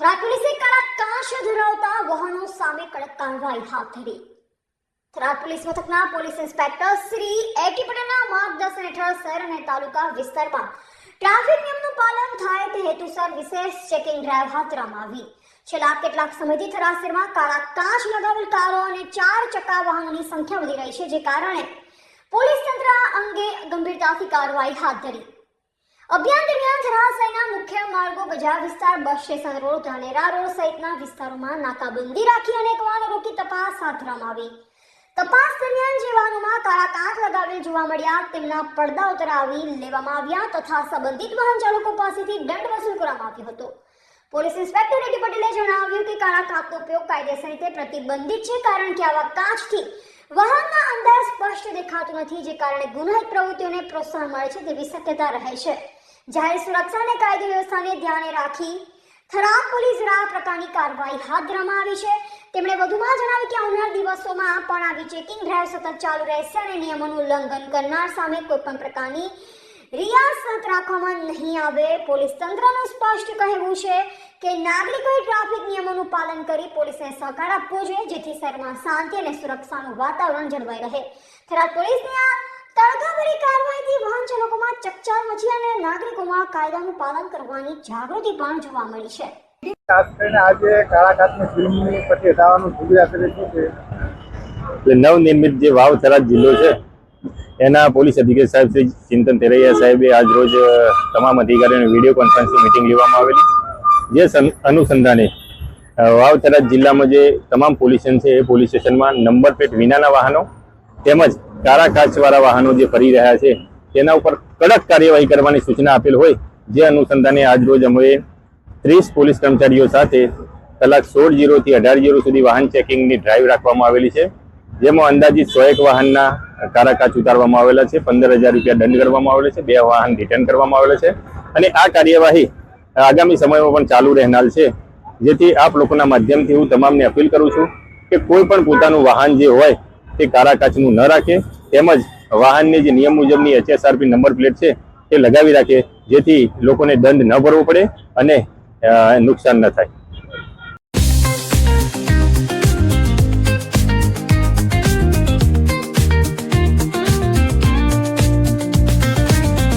થરાદ પોલીસે કડક કાંચ ધરાવતા વાહનો સામે કડક કાર્યવાહી હાથ ધરી થરાદ પોલીસ મથકના પોલીસ ઇન્સ્પેક્ટર શ્રી એટી પટેલના માર્ગદર્શન હેઠળ શહેર અને તાલુકા વિસ્તારમાં ટ્રાફિક નિયમનું પાલન થાય તે હેતુસર વિશેષ ચેકિંગ ડ્રાઈવ હાથ ધરવામાં આવી છેલ્લા કેટલાક સમયથી થરાદ શહેરમાં કાળા કાચ લગાવેલ કારો અને ચાર ચક્કા વાહનોની સંખ્યા વધી રહી છે જે કારણે પોલીસ તંત્ર અંગે ગંભીરતાથી કાર્યવાહી હાથ ધરી અભિયાન દરમિયાન શહેરના મુખ્ય માર્ગો બજાર વિસ્તાર, bus station, road, Dhanera road સહિતના વિસ્તારોમાં નાકાબંધી રાખી અનેક વાહનો રોકી તપાસ હાથ ધરવામાં આવી. તપાસ દરમિયાન જે વાહનોમાં કાળા કાચ લગાવેલ જોવા મળ્યા, તેમના પડદા ઉતરાવી લેવામાં આવ્યા તથા સંબંધિત વાહન ચાલકો પાસેથી દંડ વસૂલ કરવામાં આવ્યો હતો. પોલીસ ઇન્સ્પેક્ટર રેડ્ડી પટેલે જણાવ્યું કે કાળા કાચનો ઉપયોગ કાયદેસર રીતે પ્રતિબંધિત છે કારણ કે આવા કાચથી વાહનના અંદર સ્પષ્ટ દેખાતું નથી, જે કારણે ગુનાહિત પ્રવૃત્તિઓને પ્રોત્સાહન મળે છે તેવી શક્યતા રહે છે. જાહેર સુરક્ષા અને કાયદો વ્યવસ્થાને ધ્યાને રાખી થરાદ પોલીસ દ્વારા પ્રકારની કાર્યવાહી હાથ ધરવામાં આવી છે. તેમણે વધુમાં જણાવ્યું કે આવનાર દિવસોમાં પણ આવી ચેકિંગ ડ્રાઈવ સતત ચાલુ રહેશે અને નિયમોનું ઉલ્લંઘન કરનાર સામે કોઈ પણ પ્રકારની રિયાસત રાખવામાં નહીં આવે. પોલીસ તંત્રનું સ્પષ્ટ કહેવું છે કે નાગરિકોએ ટ્રાફિક નિયમોનું પાલન કરી પોલીસને સહકાર આપવો જોઈએ, જેથી શહેરમાં શાંતિ અને સુરક્ષાનું વાતાવરણ જળવાઈ રહે. થરાદ પોલીસની આ તડકાભરી કાર્યવાહીથી વાહન ચાલકોમાં ચકચાર મચી અને નાગરિકોમાં કાયદાનું પાલન કરવાની જાગૃતિ પણ જોવા મળી છે. ખાસ કરીને આજે કાળા ફિલ્મની પછી હટાવવાનું સુવિધા કરી છે એટલે નવનિર્મિત જે વાવથરા જિલ્લો છે એના પોલીસ અધિકારી સાહેબ શ્રી ચિંતન તેરૈયા સાહેબે આજ રોજ તમામ અધિકારીઓની વીડિયો કોન્ફરન્સની મિટિંગ લેવામાં આવેલી. જે અનુસંધાને વાવથરા જિલ્લામાં જે તમામ પોલીસ સ્ટેશન છે એ પોલીસ સ્ટેશનમાં નંબર પ્લેટ વિનાના વાહનો તેમજ કાળા કાચવાળા વાહનો જે ફરી રહ્યા છે, તેના ઉપર કડક કાર્યવાહી કરવાની સૂચના આપેલ હોય, જે અનુસંધાને આજ રોજ અમે ત્રીસ પોલીસ કર્મચારીઓ સાથે કલાક સોળ જીરોથી અઢાર જીરો સુધી વાહન ચેકિંગની ડ્રાઈવ રાખવામાં આવેલી છે, જેમાં અંદાજિત સો એક વાહનના કારા કાચ ઉતારવામાં આવેલા છે, પંદર હજાર રૂપિયા દંડ કરવામાં આવેલો છે, બે વાહન રિટર્ન કરવામાં આવેલા છે, અને આ કાર્યવાહી આગામી સમયમાં પણ ચાલુ રહેનાર છે, જેથી આપ લોકોના માધ્યમથી હું તમામને અપીલ કરું છું કે કોઈ પણ પોતાનું વાહન જે હોય તે કારા કાચનું ન રાખે. તેમજ વાહનની જે નિયમ મુજબની એચએસઆરપી નંબર પ્લેટ છે તે લગાવી રાખે, જેથી લોકોને દંડ ન ભરવો પડે અને નુકસાન ન થાય.